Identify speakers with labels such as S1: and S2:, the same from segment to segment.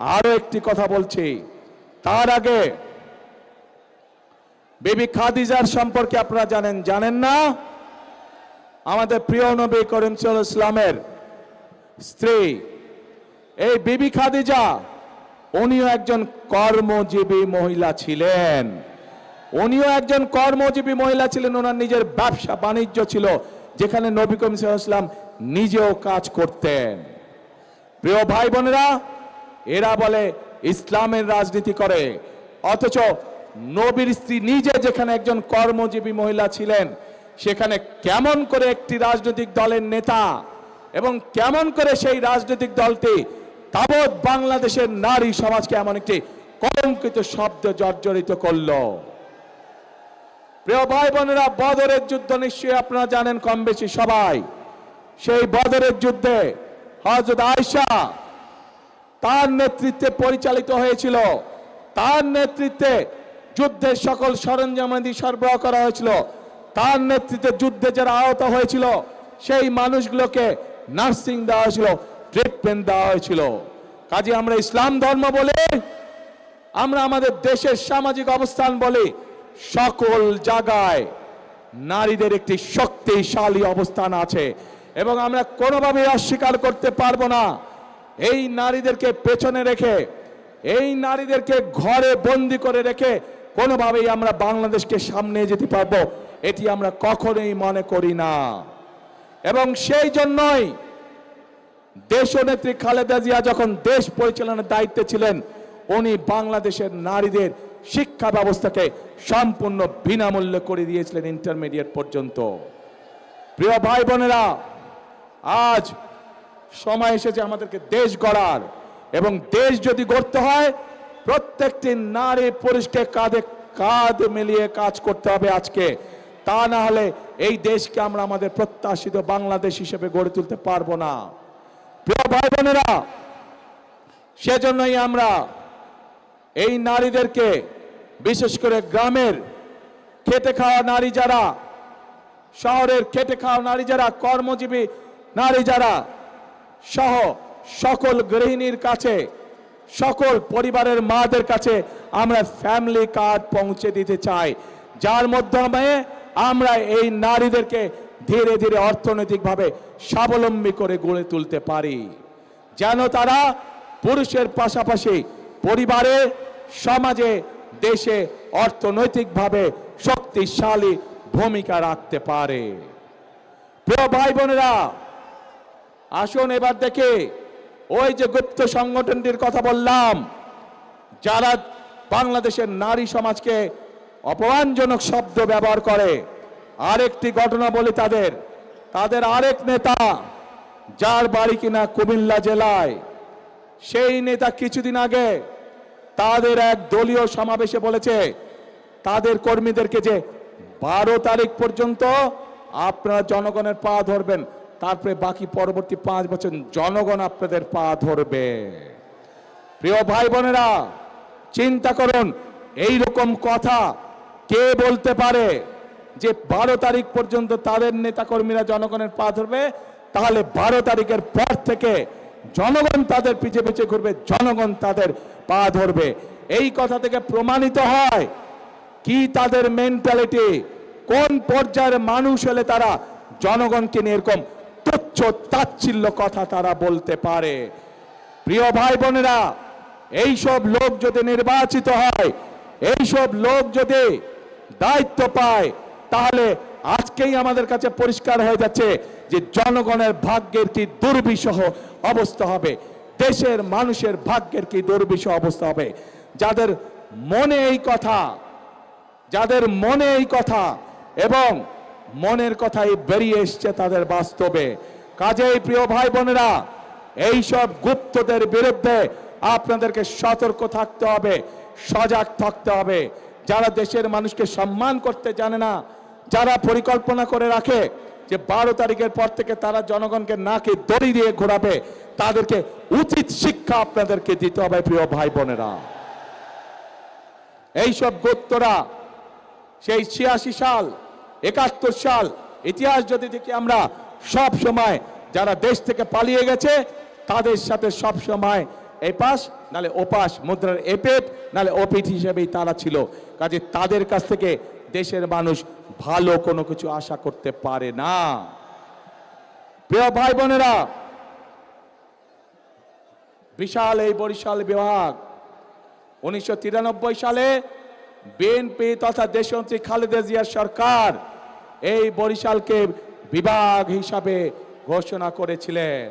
S1: আরও একটি কথা বলছি। তার আগে বিবি খাদিজার সম্পর্কে আপনারা জানেন জানেন না? আমাদের প্রিয় নবী করিম ইসলামের স্ত্রী, এই বিবি খাদিজা, উনিও একজন কর্মজীবী মহিলা ছিলেন। উনিও একজন কর্মজীবী মহিলা ছিলেন, ওনার নিজের ব্যবসা বাণিজ্য ছিল, যেখানে নবী করিম ইসলাম নিজেও কাজ করতেন। প্রিয় ভাই বোনেরা এরা বলে ইসলামের রাজনীতি করে। অথচ নবীর স্ত্রী নিজে যেখানে একজন কর্মজীবী মহিলা ছিলেন, সেখানে কেমন করে একটি রাজনৈতিক দলের নেতা এবং কেমন করে সেই রাজনৈতিক দলটি তাবৎ বাংলাদেশের নারী সমাজকে এমন একটি কলঙ্কিত শব্দ জর্জরিত করল। প্রিয় ভাই বোনেরা বদরের যুদ্ধ নিশ্চয়ই আপনারা জানেন কম বেশি সবাই। সেই বদরের যুদ্ধে হজরত আয়সা তার নেতৃত্বে পরিচালিত হয়েছিল। তার নেতৃত্বে যুদ্ধের সকল সরঞ্জামাদি সরবরাহ করা হয়েছিল। তার নেতৃত্বে যুদ্ধে যারা আহত হয়েছিল, সেই মানুষগুলোকে নার্সিং দেওয়া হয়েছিল, ট্রিটমেন্ট দেওয়া হয়েছিল। কাজে আমরা ইসলাম ধর্ম বলে, আমরা আমাদের দেশের সামাজিক অবস্থান বলি, সকল জায়গায় নারীদের একটি শক্তিশালী অবস্থান আছে। এবং আমরা কোনোভাবেই অস্বীকার করতে পারব না। এই নারীদেরকে পেছনে রেখে, এই নারীদেরকে ঘরে বন্দি করে রেখে কোনোভাবেই আমরা বাংলাদেশকে সামনে যেতে পারব, এটি আমরা কখনোই মনে করি না। এবং সেই জন্যই দেশ দেশনেত্রী খালেদা জিয়া যখন দেশ পরিচালনার দায়িত্বে ছিলেন, উনি বাংলাদেশের নারীদের শিক্ষা ব্যবস্থাকে সম্পূর্ণ বিনামূল্যে করে দিয়েছিলেন ইন্টারমিডিয়েট পর্যন্ত। প্রিয় ভাই বোনেরা আজ সময় এসেছে আমাদেরকে দেশ গড়ার। এবং দেশ যদি গড়তে হয়, প্রত্যেকটি নারী পুরুষকে কাঁধে কাঁধ মিলিয়ে কাজ করতে হবে আজকে। তা না হলে এই দেশকে আমরা আমাদের প্রত্যাশিত বাংলাদেশ হিসেবে গড়ে তুলতে পারব না। প্রিয় ভাই বোনেরা সেজন্যই আমরা এই নারীদেরকে, বিশেষ করে গ্রামের খেটে খাওয়া নারী যারা, শহরের খেটে খাওয়া নারী যারা, কর্মজীবী নারী যারা সহ সকল গৃহিণীর কাছে, সকল পরিবারের মাদের কাছে আমরা ফ্যামিলি কার্ড পৌঁছে দিতে চাই। যার মাধ্যমে আমরা এই নারীদেরকে ধীরে ধীরে অর্থনৈতিকভাবে স্বাবলম্বী করে গড়ে তুলতে পারি। যেন তারা পুরুষের পাশাপাশি পরিবারে, সমাজে, দেশে অর্থনৈতিকভাবে শক্তিশালী ভূমিকা রাখতে পারে। প্রিয় ভাই বোনেরা আসুন এবার দেখে ওই যে গুপ্ত সংগঠনটির কথা বললাম, যারা বাংলাদেশের নারী সমাজকে অপমানজনক শব্দ ব্যবহার করে, আরেকটি ঘটনা বলি তাদের তাদের আরেক নেতা যার বাড়ি কিনা কুমিল্লা জেলায়, সেই নেতা কিছুদিন আগে তাদের এক দলীয় সমাবেশে বলেছে, তাদের কর্মীদেরকে যে বারো তারিখ পর্যন্ত আপনারা জনগণের পা ধরবেন তারপরে বাকি পরবর্তী পাঁচ বছর জনগণ আপনাদের পা ধরবে। প্রিয় ভাই বোনেরা, চিন্তা করুন এই রকম কথা কে বলতে পারে যে বারো তারিখ পর্যন্ত তাদের নেতাকর্মীরা জনগণের পা ধরবে? তাহলে বারো তারিখের পর থেকে জনগণ তাদের পিছে পিছে ঘুরবে, জনগণ তাদের পা ধরবে। এই কথা থেকে প্রমাণিত হয় কি তাদের মেন্টালিটি কোন পর্যায়ের মানুষ হলে তারা জনগণকে নিয়ে এরকম তুচ্ছ তাচ্ছিল্য কথা তারা বলতে পারে। প্রিয় ভাই বোনেরা এইসব লোক যদি নির্বাচিত হয় এইসব লোক যদি দায়িত্ব পায়, তাহলে আজকেই আমাদের কাছে পরিষ্কার হয়ে যাচ্ছে যে জনগণের ভাগ্যের কি দুর্বিষহ অবস্থা হবে, দেশের মানুষের ভাগ্যের কি দুর্বিষহ অবস্থা হবে। যাদের মনে এই কথা, যাদের মনে এই কথা এবং মনের কথাই বেরিয়ে এসছে তাদের বাস্তবে। কাজেই প্রিয় ভাই বোনেরা এইসব গুপ্তদের বিরুদ্ধে আপনাদেরকে সতর্ক থাকতে হবে, সজাগ থাকতে হবে। যারা দেশের মানুষকে সম্মান করতে জানে না, যারা পরিকল্পনা করে রাখে যে বারো তারিখের পর থেকে তারা জনগণকে নাকে দড়ি দিয়ে ঘোরাবে, তাদেরকে উচিত শিক্ষা আপনাদেরকে দিতে হবে প্রিয় ভাই বোনেরা এইসব গোত্তরা সেই ছিয়াশি সাল একাত্তর সাল ইতিহাস যদি দেখি আমরা, সব সময় যারা দেশ থেকে পালিয়ে গেছে, তাদের সাথে সব সময় এই পাশ, নালে ওপাশ মুদ্রার এপেট নালে ওপিট হিসেবেই তারা ছিল। কাজে তাদের কাছ থেকে দেশের মানুষ ভালো কোনো কিছু আশা করতে পারে না। প্রিয় ভাই বোনেরা, বিশাল এই বরিশাল বিভাগ, উনিশশো তিরানব্বই সালে বিএনপি তথা দেশমন্ত্রী খালেদা জিয়ার সরকার এই বরিশালকে বিভাগ হিসাবে ঘোষণা করেছিলেন।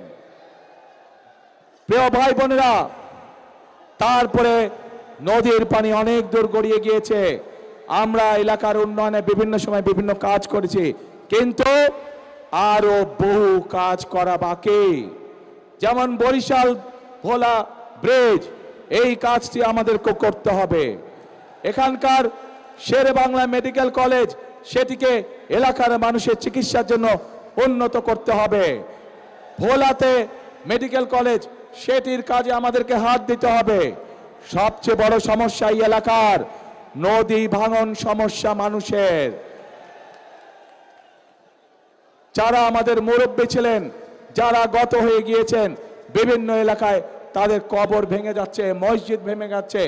S1: প্রিয় ভাই বোনেরা, তারপরে নদীর পানি অনেক দূর গড়িয়ে গিয়েছে। আমরা এলাকার উন্নয়নে বিভিন্ন সময় বিভিন্ন কাজ করেছি। কিন্তু আরও বহু কাজ করা বাকি। যেমন বরিশাল ভোলা ব্রিজ, এই কাজটি আমাদেরকে করতে হবে। এখানকার শেরে বাংলা মেডিকেল কলেজ, সেটিকে এলাকার মানুষের চিকিৎসার জন্য উন্নত করতে হবে। ভোলাতে মেডিকেল কলেজ, সেটির কাজে আমাদেরকে হাত দিতে হবে। সবচেয়ে বড় সমস্যা এই এলাকার, নদী ভাঙন সমস্যা মানুষের। যারা আমাদের মুরব্বী ছিলেন, যারা গত হয়ে গিয়েছেন, বিভিন্ন এলাকায় তাদের কবর ভেঙে যাচ্ছে, মসজিদ ভেঙে যাচ্ছে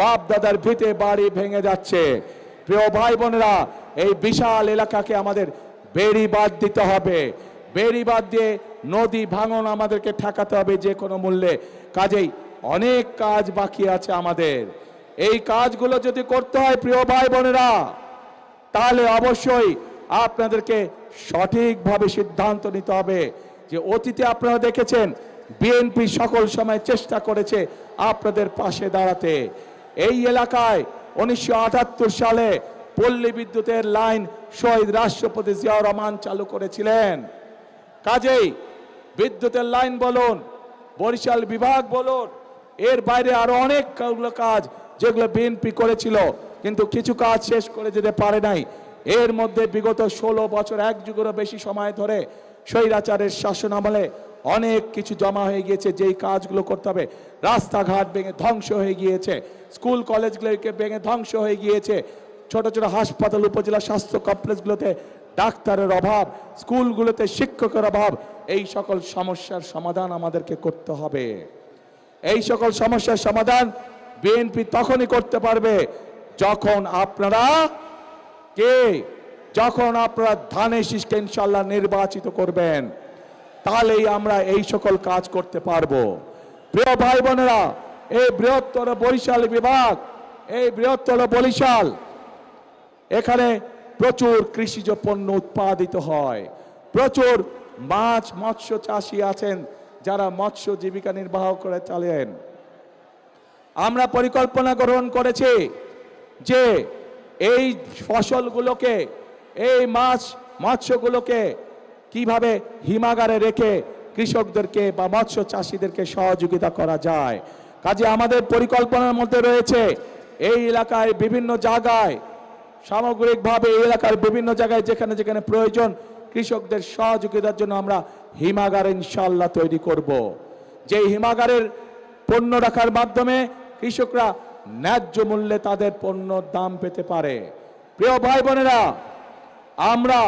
S1: বাপ দাদার ভিটে বাড়ি ভেঙে যাচ্ছে। প্রিয় ভাই বোনেরা এই বিশাল এলাকাকে আমাদের বেড়ি বাদ দিতে হবে। বেড়ি বাদ দিয়ে নদী ভাঙন আমাদেরকে ঠেকাতে হবে যে কোনো মূল্যে। কাজেই অনেক কাজ বাকি আছে আমাদের। এই কাজগুলো যদি করতে হয়, প্রিয় ভাই বোনেরা তাহলে অবশ্যই আপনাদেরকে সঠিকভাবে সিদ্ধান্ত নিতে হবে। যে অতীতে আপনারা দেখেছেন বিএনপি সকল সময় চেষ্টা করেছে আপনাদের পাশে দাঁড়াতে। এই এলাকায় উনিশশো আটাত্তর সালে পল্লী বিদ্যুতের লাইন শহীদ রাষ্ট্রপতি জিয়াউর রহমান চালু করেছিলেন। কাজেই বিদ্যুতের লাইন বলুন, বরিশাল বিভাগ বলুন, এর বাইরে আরও অনেক কাজ যেগুলো বিএনপি করেছিল, কিন্তু কিছু কাজ শেষ করে যেতে পারে নাই। এর মধ্যে বিগত ষোলো বছর, এক যুগেরও বেশি সময় ধরে স্বৈরাচারের শাসন আমলে অনেক কিছু জমা হয়ে গিয়েছে, যেই কাজগুলো করতে হবে। রাস্তাঘাট ভেঙে ধ্বংস হয়ে গিয়েছে। স্কুল কলেজগুলোকে ভেঙে ধ্বংস হয়ে গিয়েছে। ছোট ছোট হাসপাতাল, উপজেলা স্বাস্থ্য কমপ্লেক্সগুলোতে ডাক্তারের অভাব, স্কুলগুলোতে শিক্ষকের অভাব, এই সকল সমস্যার সমাধান আমাদেরকে করতে হবে। এই সকল সমস্যার সমাধান বিএনপি তখনই করতে পারবে যখন আপনারা কে? যখন আপনারা ধানের শীষকে ইনশাল্লাহ নির্বাচিত করবেন। তাহলেই আমরা এই সকল কাজ করতে পারব। প্রিয় ভাই বোনেরা এই বৃহত্তর বরিশাল বিভাগ, এই বৃহত্তর বরিশাল, এখানে প্রচুর কৃষিজ পণ্য উৎপাদিত হয়। প্রচুর মাছ, মৎস্য চাষি আছেন যারা মৎস্য জীবিকা নির্বাহ করে চালেন। আমরা পরিকল্পনা গ্রহণ করেছি যে এই ফসলগুলোকে, এই মাছ, মৎস্যগুলোকে কীভাবে হিমাগারে রেখে কৃষকদেরকে বা মৎস্য চাষিদেরকে সহযোগিতা করা যায় কাজে আমাদের পরিকল্পনার মধ্যে রয়েছে, এই এলাকায় বিভিন্ন জায়গায়, সামগ্রিকভাবে এই এলাকার বিভিন্ন জায়গায় যেখানে যেখানে প্রয়োজন, কৃষকদের সহযোগিতার জন্য আমরা হিমাগার ইনশাল্লাহ তৈরি করব। যে হিমাগারের পণ্য রাখার মাধ্যমে কৃষকরা ন্যায্য মূল্যে তাদের পণ্য দাম পেতে পারে প্রিয় ভাই বোনেরা আমরা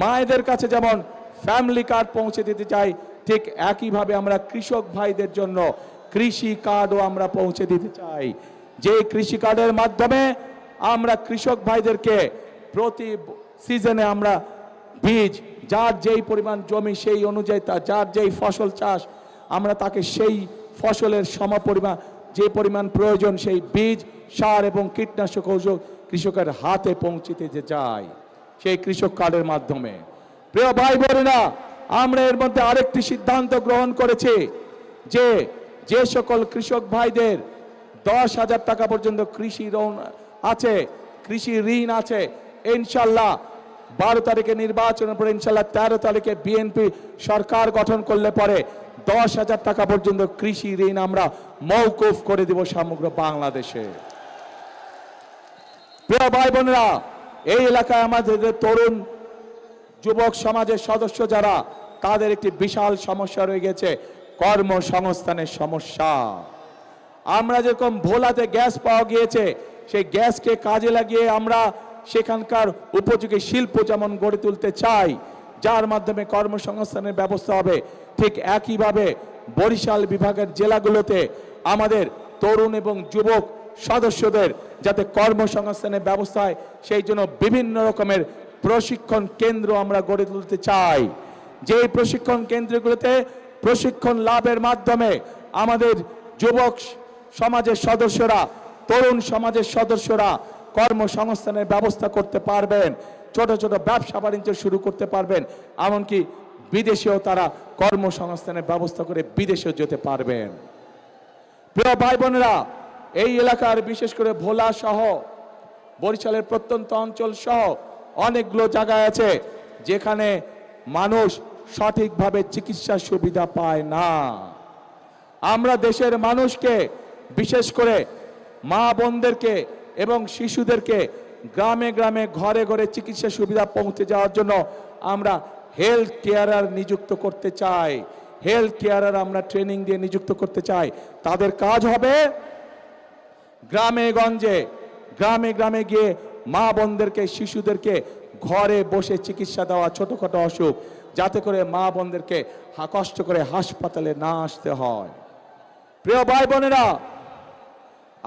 S1: মায়েদের কাছে যেমন ফ্যামিলি কার্ড পৌঁছে দিতে চাই, ঠিক একইভাবে আমরা কৃষক ভাইদের জন্য কৃষি কার্ডও আমরা পৌঁছে দিতে চাই। যে কৃষি কার্ডের মাধ্যমে আমরা কৃষক ভাইদেরকে প্রতি সিজনে আমরা বীজ, যার যেই পরিমাণ জমি সেই অনুযায়ী তা, যার যেই ফসল চাষ, আমরা তাকে সেই ফসলের সমপরিমাণ, যে পরিমাণ প্রয়োজন সেই বীজ, সার এবং কীটনাশক ঔষধ কৃষকের হাতে পৌঁছিতে যে যায় সেই কৃষক কার্ডের মাধ্যমে। প্রিয় ভাই বোনেরা, আমরা এর মধ্যে আরেকটি সিদ্ধান্ত গ্রহণ করেছি যে যে সকল কৃষক ভাইদের দশ হাজার টাকা পর্যন্ত কৃষি ঋণ আছে, কৃষি ঋণ আছে, ইনশাল্লাহ বারো তারিখে নির্বাচনের পরে ইনশাল্লাহ তেরো তারিখে বিএনপি সরকার গঠন করলে পরে দশ হাজার টাকা পর্যন্ত কৃষি ঋণ আমরা মৌকুফ করে দিব সমগ্র বাংলাদেশে। প্রিয় ভাই বোনেরা এই এলাকায় আমাদের তরুণ যুবক সমাজের সদস্য যারা, তাদের একটি বিশাল সমস্যা রয়ে গেছে, কর্মসংস্থানের সমস্যা। আমরা যেরকম ভোলাতে গ্যাস পাওয়া গিয়েছে, সেই গ্যাসকে কাজে লাগিয়ে আমরা সেখানকার উপযোগী শিল্প যেমন গড়ে তুলতে চাই, যার মাধ্যমে কর্মসংস্থানের ব্যবস্থা হবে, ঠিক একইভাবে বরিশাল বিভাগের জেলাগুলোতে আমাদের তরুণ এবং যুবক সদস্যদের যাতে কর্মসংস্থানের ব্যবস্থা হয়, সেই জন্য বিভিন্ন রকমের প্রশিক্ষণ কেন্দ্র আমরা গড়ে তুলতে চাই। যে প্রশিক্ষণ কেন্দ্রগুলোতে প্রশিক্ষণ লাভের মাধ্যমে আমাদের যুবক সমাজের সদস্যরা, তরুণ সমাজের সদস্যরা কর্মসংস্থানের ব্যবস্থা করতে পারবেন, ছোট ছোট ব্যবসা বাণিজ্য শুরু করতে পারবেন, এমনকি বিদেশেও তারা কর্মসংস্থানের ব্যবস্থা করে বিদেশেও যেতে পারবেন। প্রিয় ভাই বোনেরা এই এলাকার বিশেষ করে ভোলা সহ বরিশালের প্রত্যন্ত অঞ্চল সহ অনেকগুলো জায়গায় আছে যেখানে মানুষ সঠিকভাবে চিকিৎসা সুবিধা পায় না। আমরা দেশের মানুষকে, বিশেষ করে মা বোনদেরকে এবং শিশুদেরকে গ্রামে গ্রামে ঘরে ঘরে চিকিৎসা সুবিধা পৌঁছে যাওয়ার জন্য আমরা হেলথ কেয়ারার নিযুক্ত করতে চাই। হেলথ কেয়ারার আমরা ট্রেনিং দিয়ে নিযুক্ত করতে চাই। তাদের কাজ হবে গ্রামে গঞ্জে, গ্রামে গ্রামে গিয়ে মা বোনদেরকে, শিশুদেরকে ঘরে বসে চিকিৎসা দেওয়া ছোটখাটো অসুখ, যাতে করে মা বোনদেরকে কষ্ট করে হাসপাতালে না আসতে হয়। প্রিয় ভাই বোনেরা,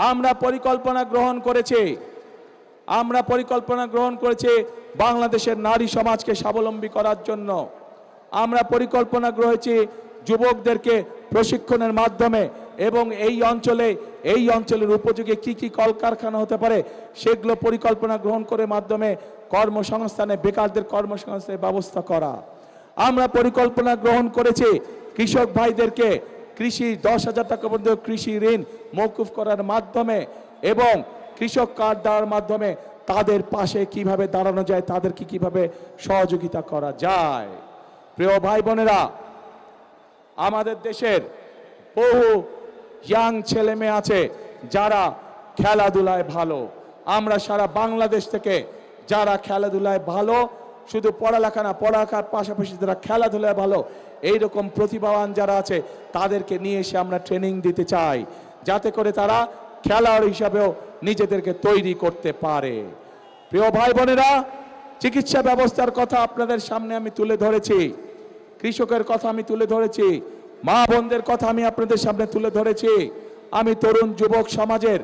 S1: আমরা পরিকল্পনা গ্রহণ করেছি। আমরা পরিকল্পনা গ্রহণ করেছি বাংলাদেশের নারী সমাজকে স্বাবলম্বী করার জন্য। আমরা পরিকল্পনা গ্রহেছি যুবকদেরকে প্রশিক্ষণের মাধ্যমে। এবং এই অঞ্চলে, এই অঞ্চলের উপযোগী কি কি কলকারখানা হতে পারে, সেগুলো পরিকল্পনা গ্রহণ করে মাধ্যমে কর্মসংস্থানে, বেকারদের কর্মসংস্থানের ব্যবস্থা করা। আমরা পরিকল্পনা গ্রহণ করেছি কৃষক ভাইদেরকে কৃষি, দশ হাজার টাকা পর্যন্ত কৃষি ঋণ মৌকুফ করার মাধ্যমে এবং কৃষক কার্ড দেওয়ার মাধ্যমে তাদের পাশে কীভাবে দাঁড়ানো যায়, তাদেরকে কীভাবে সহযোগিতা করা যায়। প্রিয় ভাই বোনেরা, আমাদের দেশের বহু ইয়াং ছেলে মেয়ে আছে, যারা খেলাধুলায় ভালো। আমরা সারা বাংলাদেশ থেকে যারা খেলাধুলায় ভালো, শুধু পড়ালেখা না, পড়ালেখার পাশাপাশি যারা খেলাধুলায় ভালো এই রকম প্রতিভাবান যারা আছে, তাদেরকে নিয়ে এসে আমরা ট্রেনিং দিতে চাই, যাতে করে তারা খেলোয়াড় হিসাবেও নিজেদেরকে তৈরি করতে পারে। প্রিয় ভাই বোনেরা চিকিৎসা ব্যবস্থার কথা আপনাদের সামনে আমি তুলে ধরেছি, কৃষকের কথা আমি তুলে ধরেছি মা বোনদের কথা আমি আপনাদের সামনে তুলে ধরেছি। আমি তরুণ যুবক সমাজের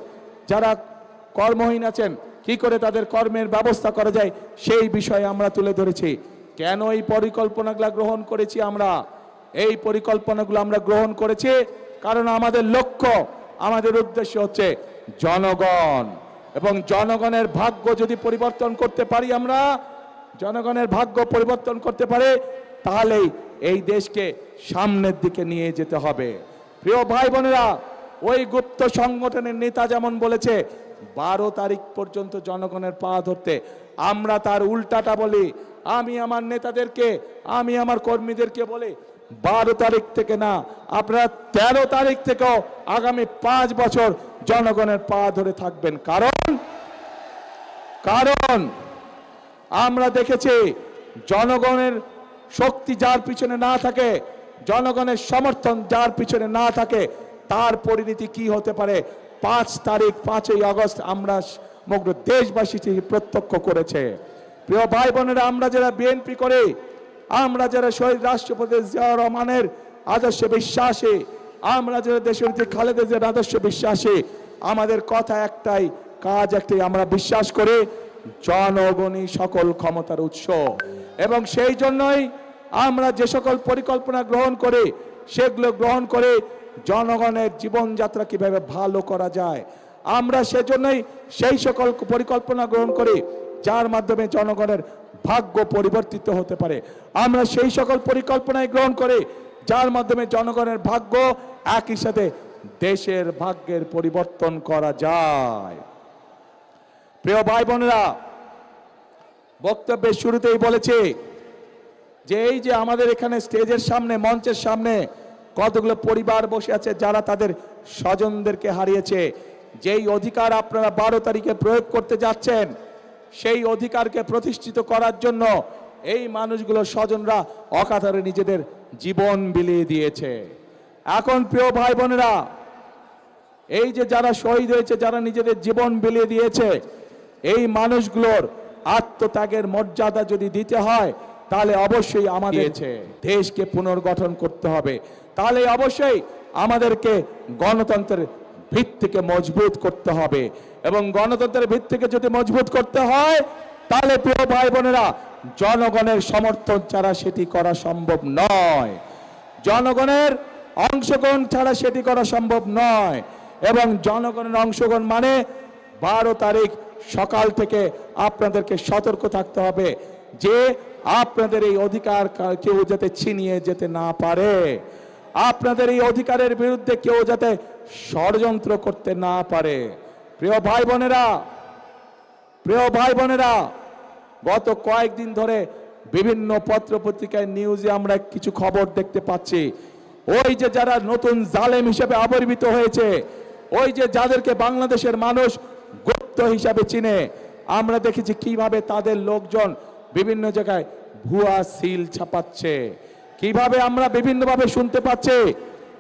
S1: যারা কর্মহীন আছেন, কি করে তাদের কর্মের ব্যবস্থা করা যায় সেই বিষয়ে আমরা তুলে ধরেছি। কেন এই পরিকল্পনাগুলো গ্রহণ করেছি আমরা? এই পরিকল্পনাগুলো আমরা গ্রহণ করেছি কারণ আমাদের লক্ষ্য, আমাদের উদ্দেশ্য হচ্ছে জনগণ। এবং জনগণের ভাগ্য যদি পরিবর্তন করতে পারি আমরা, জনগণের ভাগ্য পরিবর্তন করতে পারে তাহলেই এই দেশকে সামনের দিকে নিয়ে যেতে হবে। প্রিয় ভাই বোনেরা ওই গুপ্ত সংগঠনের নেতা যেমন বলেছে, বারো তারিখ পর্যন্ত জনগণের পা ধরতে। আমরা তার উল্টাটা বলি, আমি আমার নেতাদেরকে, আমি আমার কর্মীদেরকে বলি, বারো তারিখ থেকে না, আপনারা তেরো তারিখ থেকেও আগামী পাঁচ বছর জনগণের পা ধরে থাকবেন। কারণ কারণ আমরা দেখেছি, জনগণের শক্তি যার পিছনে না থাকে, জনগণের সমর্থন যার পিছনে না থাকে, তার পরিণতি কি হতে পারে? পাঁচ তারিখ, পাঁচই আগস্ট আমরা সমগ্র দেশবাসী প্রত্যক্ষ করেছে। প্রিয় ভাই বোনেরা আমরা যারা বিএনপি করে, আমরা যারা শহীদ রাষ্ট্রপতি জিয়া রহমানের আদর্শে বিশ্বাসী, আমরা যারা দেশের খালেদা জিয়ার আদর্শে বিশ্বাসী, আমাদের কথা একটাই, কাজ একটাই, আমরা বিশ্বাস করি, জনগণই সকল ক্ষমতার উৎস। এবং সেই জন্যই আমরা যে সকল পরিকল্পনা গ্রহণ করি, সেগুলো গ্রহণ করে জনগণের জীবনযাত্রা কীভাবে ভালো করা যায়, আমরা সেজন্যই সেই সকল পরিকল্পনা গ্রহণ করি, যার মাধ্যমে জনগণের ভাগ্য পরিবর্তিত হতে পারে। আমরা সেই সকল পরিকল্পনায় গ্রহণ করি, যার মাধ্যমে জনগণের ভাগ্য একই সাথে দেশের ভাগ্যের পরিবর্তন করা যায়। প্রিয় ভাই বোনেরা, বক্তব্যের শুরুতেই বলেছি যে এই যে আমাদের এখানে স্টেজের সামনে, মঞ্চের সামনে কতগুলো পরিবার বসে আছে যারা তাদের স্বজনদেরকে হারিয়েছে, যেই অধিকার আপনারা বারো তারিখে প্রয়োগ করতে যাচ্ছেন, সেই অধিকারকে প্রতিষ্ঠিত করার জন্য এই মানুষগুলো স্বজনরা অকাতরে নিজেদের জীবন বিলিয়ে দিয়েছে। এখন প্রিয় ভাই বোনেরা এই যে যারা শহীদ হয়েছে, যারা নিজেদের জীবন বিলিয়ে দিয়েছে, এই মানুষগুলোর আত্মত্যাগের মর্যাদা যদি দিতে হয় তাহলে অবশ্যই আমাদের দেশকে পুনর্গঠন করতে হবে। তাহলে অবশ্যই আমাদেরকে গণতন্ত্রের ভিত্তিকে মজবুত করতে হবে এবং গণতন্ত্রের ভিত্তিকে যদি মজবুত করতে হয় তাহলে প্রিয় ভাই বোনেরা জনগণের সমর্থন ছাড়া সেটি করা সম্ভব নয়। জনগণের অংশগ্রহণ ছাড়া সেটি করা সম্ভব নয় এবং জনগণের অংশগ্রহণ মানে বারো তারিখ সকাল থেকে আপনাদেরকে সতর্ক থাকতে হবে যে আপনাদের এই অধিকার কেউ যাতে ছিনিয়ে যেতে না পারে। আপনাদের এই অধিকারের বিরুদ্ধে কেউ যাতে ষড়যন্ত্র করতে না পারে। প্রিয় ভাই বোনেরা প্রিয় ভাই বোনেরা গত কয়েকদিন ধরে বিভিন্ন পত্র পত্রিকায় নিউজে আমরা কিছু খবর দেখতে পাচ্ছি। ওই যে যারা নতুন জালেম হিসেবে আবির্ভূত হয়েছে, ওই যে যাদেরকে বাংলাদেশের মানুষ গুপ্ত হিসাবে চিনে, আমরা দেখেছি কীভাবে তাদের লোকজন বিভিন্ন জায়গায় ভুয়া সিল ছাপাচ্ছে। কীভাবে আমরা বিভিন্নভাবে শুনতে পাচ্ছি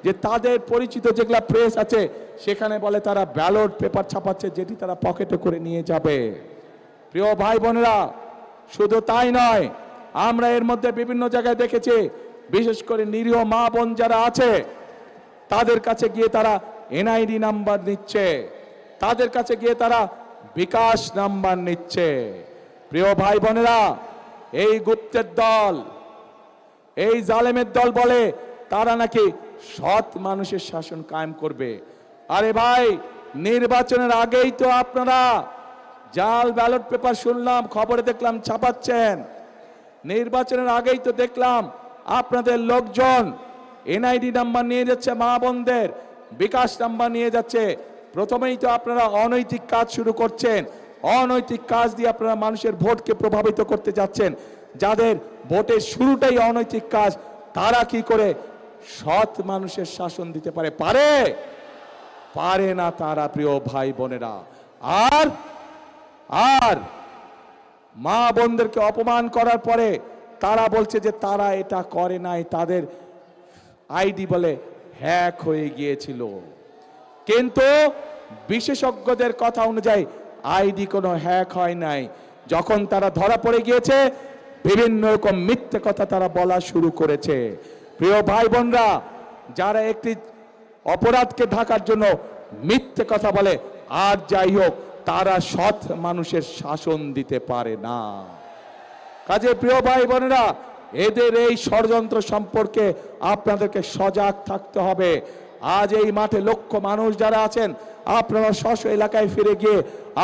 S1: যে তাদের পরিচিত যেগুলা প্রেস আছে, সেখানে বলে তারা ব্যালট পেপার ছাপাচ্ছে যেটি তারা পকেটে করে নিয়ে যাবে। প্রিয় ভাই বোনেরা, শুধু তাই নয়, আমরা এর মধ্যে বিভিন্ন জায়গায় দেখেছি, বিশেষ করে নিরীহ মা বোন যারা আছে, তাদের কাছে গিয়ে তারা এনআইডি নাম্বার নিচ্ছে। তাদের কাছে গিয়ে তারা বিকাশ নাম্বার নিচ্ছে। প্রিয় ভাই বোনেরা, এই গুপ্তের দল, এই জালেমের দল বলে তারা নাকি সৎ মানুষের শাসন কায়েম করবে। আরে ভাই, নির্বাচনের আগেই তো আপনারা জাল ব্যালট পেপার শুনলাম, খবরে দেখলাম ছাপাচ্ছেন। নির্বাচনের আগেই তো দেখলাম আপনাদের লোকজন এনআইডি নাম্বার নিয়ে যাচ্ছে মা বোনদের, বিকাশ নাম্বার নিয়ে যাচ্ছে। প্রথমেই তো আপনারা অনৈতিক কাজ শুরু করছেন অনৈতিক কাজ দিয়ে আপনারা মানুষের ভোটকে প্রভাবিত করতে যাচ্ছেন। যাদের ভোটের শুরুটাই অনৈতিক কাজ, তারা কি করে সৎ মানুষের শাসন দিতে পারে? পারে? পারে না তারা, প্রিয় ভাই বোনেরা। আর আর মা বোনদেরকে অপমান করার পরে তারা বলছে যে তারা এটা করে নাই, তাদের আইডি বলে হ্যাক হয়ে গিয়েছিল। কিন্তু বিশেষজ্ঞদের কথা অনুযায়ী আইডি কোনো হ্যাক হয় নাই। যখন তারা ধরা পড়ে গিয়েছে, বিভিন্ন রকম মিথ্যে কথা তারা বলা শুরু করেছে। প্রিয় ভাই বোনরা যারা একটি অপরাধকে ঢাকার জন্য মিথ্যে কথা বলে, আর যাই হোক, তারা সৎ মানুষের শাসন দিতে পারে না। কাজে প্রিয় ভাই বোনেরা এদের এই ষড়যন্ত্র সম্পর্কে আপনাদেরকে সজাগ থাকতে হবে। আজ এই মাঠে লক্ষ মানুষ যারা আছেন, আপনারা স্ব স্ব এলাকায় ফিরে গিয়ে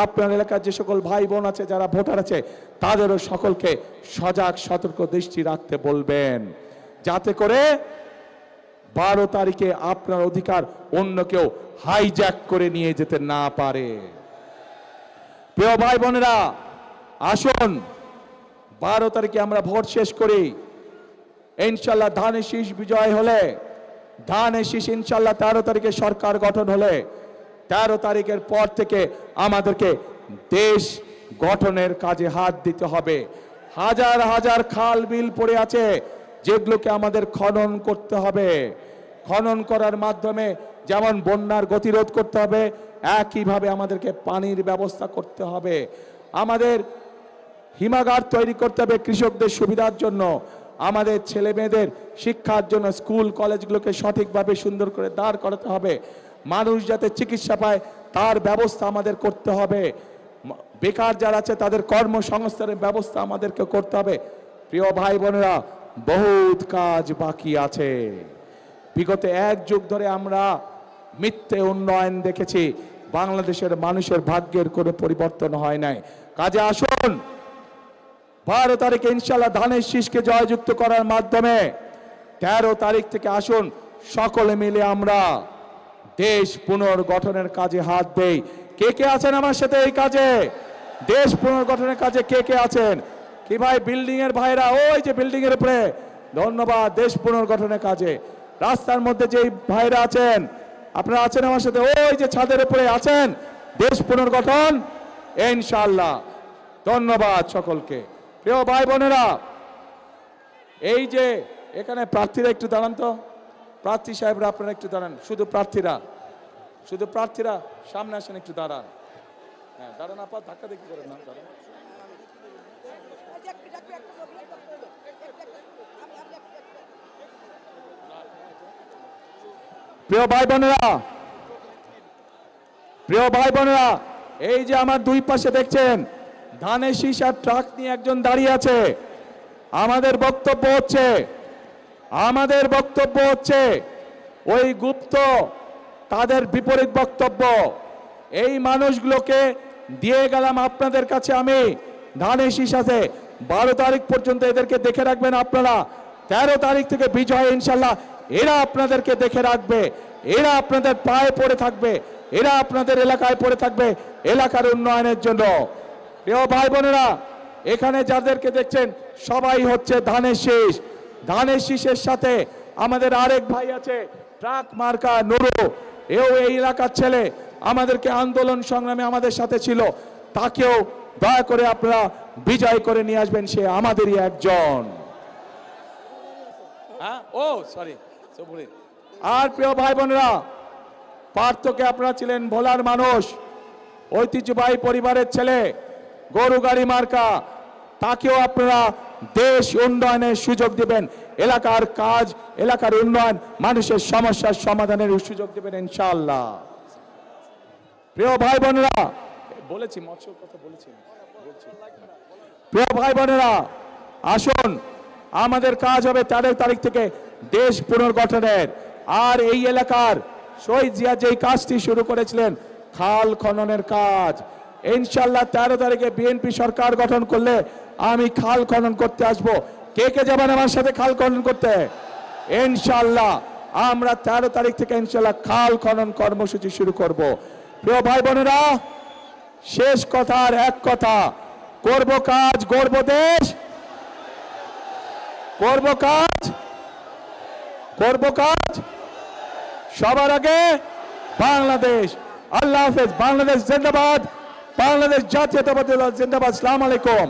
S1: আপনার এলাকার যে সকল ভাই বোন আছে, যারা ভোটার আছে, তাদেরও সকলকে সজাগ, সতর্ক দৃষ্টি রাখতে বলবেন। যাতে করে বারো তারিখে আপনার অধিকার অন্য কেউ হাইজ্যাক করে নিয়ে যেতে না পারে। প্রিয় ভাই বোনেরা আসুন, বারো তারিখে আমরা ভোট শেষ করি। ইনশাল্লাহ ধানের শীষ বিজয় হলে ধানের শীষ ইনশাল্লাহ তেরো তারিখে সরকার গঠন হলে তেরো তারিখের পর থেকে আমাদেরকে দেশ গঠনের কাজে হাত দিতে হবে। হাজার হাজার খাল বিল পড়ে আছে, যেগুলোকে আমাদের খনন করতে হবে। খনন করার মাধ্যমে যেমন বন্যার গতিরোধ করতে হবে, একইভাবে আমাদেরকে পানির ব্যবস্থা করতে হবে। আমাদের হিমাগার তৈরি করতে হবে কৃষকদের সুবিধার জন্য। আমাদের ছেলে মেয়েদের শিক্ষার জন্য স্কুল, কলেজগুলোকে সঠিকভাবে সুন্দর করে দাঁড় করাতে হবে। মানুষ যাতে চিকিৎসা পায়, তার ব্যবস্থা আমাদের করতে হবে। বেকার যারা আছে, তাদের কর্মসংস্থানের ব্যবস্থা আমাদেরকে করতে হবে। প্রিয় ভাই বোনেরা, বহুত কাজ বাকি আছে। বিগত এক যুগ ধরে আমরা মিথ্যে উন্নয়ন দেখেছি। বাংলাদেশের মানুষের ভাগ্যের কোনো পরিবর্তন হয় নাই। কাজে আসুন। বারো তারিখে ইনশাল্লাহ ধানের শীষকে জয়যুক্ত করার মাধ্যমে তেরো তারিখ থেকে আসুন, সকলে মিলে আমরা দেশ পুনর্গঠনের কাজে হাত দেই। কে কে আছেন আমার সাথে এই কাজে? দেশ পুনর্গঠনের কাজে কে কে আছেন? কি ভাই বিল্ডিং এর ভাইরা? ওই যে বিল্ডিং এর উপরে। ধন্যবাদ, দেশ পুনর্গঠনের কাজে। রাস্তার মধ্যে যেই ভাইরা আছেন, আপনারা আছেন আমার সাথে? ওই যে ছাদের উপরে আছেন, দেশ পুনর্গঠন? ইনশাল্লাহ ধন্যবাদ সকলকে। প্রিয় ভাই বোনেরা, এই যে এখানে প্রার্থীরা একটু দাঁড়ান তো। প্রার্থী সাহেবরা আপনারা একটু দাঁড়ান, শুধু প্রার্থীরা শুধু প্রার্থীরা সামনে আসেন, একটু দাঁড়ান। হ্যাঁ দাঁড়ান আপা, ধাক্কা দেখি করেন? না, দাঁড়ান। প্রিয় ভাই বোনেরা, প্রিয় ভাই বোনেরা, এই যে আমার দুই পাশে দেখছেন ধানের আর ট্রাক নিয়ে একজন দাঁড়িয়ে আছে। আমাদের বক্তব্য হচ্ছে, আমাদের বক্তব্য হচ্ছে, ওই গুপ্ত তাদের বিপরীত বক্তব্য। এই মানুষগুলোকে দিয়ে গেলাম আপনাদের কাছে আমি ধানের শীষ বারো তারিখ পর্যন্ত এদেরকে দেখে রাখবেন আপনারা। তেরো তারিখ থেকে বিজয় ইনশাল্লাহ, এরা আপনাদেরকে দেখে রাখবে। এরা আপনাদের পায়ে পড়ে থাকবে। এরা আপনাদের এলাকায় পড়ে থাকবে। এলাকার উন্নয়নের জন্য। প্রিয় ভাই বোনেরা, এখানে যাদেরকে দেখছেন, সবাই হচ্ছে ধানের শীষ। ধানের শীষের সাথে আমাদের আরেক ভাই আছে, ট্রাক মার্কা নুরু। এও এই এলাকার ছেলে। আমাদেরকে আন্দোলন সংগ্রামে আমাদের সাথে ছিল। তাকেও দয়া করে আপনারা বিজয় করে নিয়ে আসবেন, সে আমাদেরই একজন। হ্যাঁ? ও সরি আর প্রিয় ভাই বোনেরা, পার্থকে আপনারা ছিলেন ভোলার মানুষ। ঐতিহ্যবাহী পরিবারের ছেলে। গরু, গাড়ি, মার্কা, তাকেও আপনারা দেশ উন্নয়নের সুযোগ দিবেন। এলাকার কাজ, এলাকার উন্নয়ন, মানুষের সমস্যার সমাধানের সুযোগ দিবেন ইনশাআল্লাহ। প্রিয় ভাই বোনেরা, বলেছি মৎস্য কথা বলেছি। প্রিয় ভাই বোনেরা, আসুন, আমাদের কাজ হবে তেরো তারিখ থেকে দেশ পুনর্গঠনের। আর এই এলাকার শহীদ জিয়া যেই কাজটি শুরু করেছিলেন, খাল খননের কাজ। ইনশাল্লাহ তেরো তারিখে বিএনপি সরকার গঠন করলে আমি খাল খনন করতে আসব। কে কে যাবেন আমার সাথে খাল খনন করতে? ইনশাল্লাহ আমরা তেরো তারিখ থেকে ইনশাল্লাহ খাল খনন কর্মসূচি শুরু করব। প্রিয় ভাই বোনেরা, শেষ কথার এক কথা। করব কাজ গর্ব দেশ। করব কাজ করব কাজ। সবার আগে বাংলাদেশ। আল্লাহ হাফেজ, বাংলাদেশ জিন্দাবাদ। বাংলাদেশ জাতীয়তাবাদী দল জিন্দাবাদ সালাম আলাইকুম।